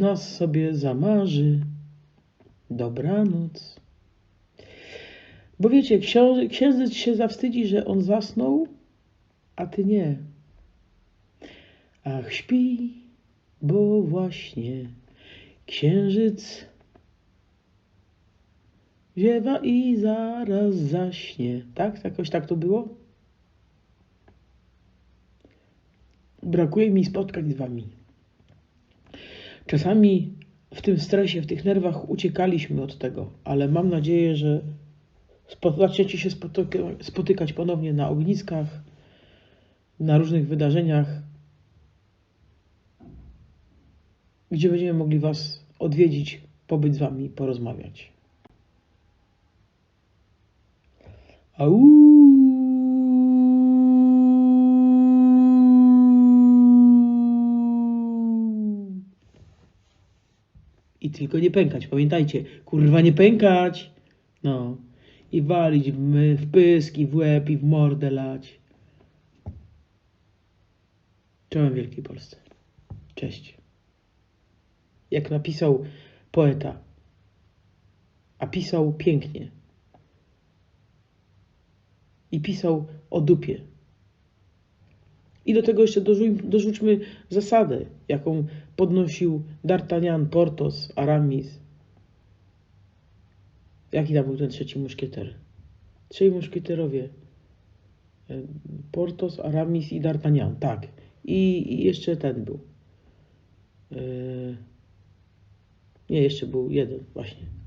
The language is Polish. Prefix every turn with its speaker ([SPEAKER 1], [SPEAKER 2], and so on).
[SPEAKER 1] nas sobie zamarzy. Dobranoc. Bo wiecie, księżyc się zawstydzi, że on zasnął, a ty nie. Ach, śpi, bo właśnie księżyc ziewa i zaraz zaśnie. Tak? Jakoś tak to było? Brakuje mi spotkań z wami. Czasami w tym stresie, w tych nerwach uciekaliśmy od tego, ale mam nadzieję, że zaczniecie się spotyka, spotykać ponownie na ogniskach, na różnych wydarzeniach, gdzie będziemy mogli Was odwiedzić, pobyć z Wami, porozmawiać. Au! I tylko nie pękać, pamiętajcie, kurwa nie pękać. No. I walić w, w pysk, i w łeb, i w mordę lać. Czołem Wielkiej Polsce. Cześć. Jak napisał poeta, a pisał pięknie. I pisał o dupie. I do tego jeszcze dorzuć, dorzućmy zasadę, jaką podnosił D'Artagnan, Portos, Aramis. Jaki tam był ten trzeci muszkieter? Trzej muszkieterowie. E, Portos, Aramis i D'Artagnan, tak. I, I jeszcze ten był. E, Nie, jeszcze był jeden, właśnie.